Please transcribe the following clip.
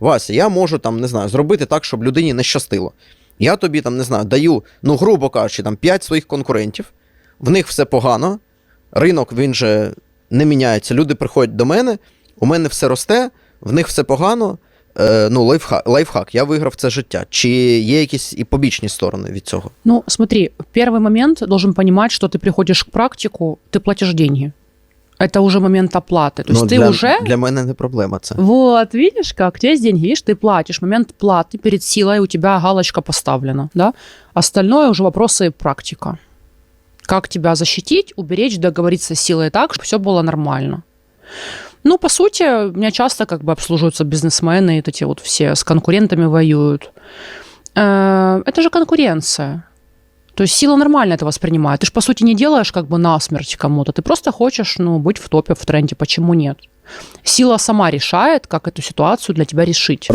Вася, я можу там, не знаю, зробити так, щоб людині не щастило. Я тобі там, не знаю, даю, ну, грубо кажучи, там 5 своїх конкурентів, в них все погано, ринок він же не міняється. Люди приходять до мене, у мене все росте, в них все погано. Е, ну, лайфхак, лайфхак, я виграв це життя. Чи є якісь і побічні сторони від цього? Ну, смотри, в первый момент должен понимать, что ты приходишь к практику, ты платишь деньги. Это уже момент оплаты. То есть ну, ты для, уже... для мене не проблема це. Вот, видишь как? У тебя есть деньги, видишь, ты платишь. Момент платы перед силой у тебя галочка поставлена, да? Остальное уже вопросы практика. Как тебя защитить, уберечь, договориться с силой так, чтобы все было нормально. Ну, по сути, у меня часто как бы обслуживаются бизнесмены, и вот эти вот все с конкурентами воюют. Э, Это же конкуренция. То есть сила нормально это воспринимает. Ты же, по сути, не делаешь как бы насмерть кому-то. Ты просто хочешь, ну, быть в топе, в тренде. Почему нет? Сила сама решает, как эту ситуацию для тебя решить.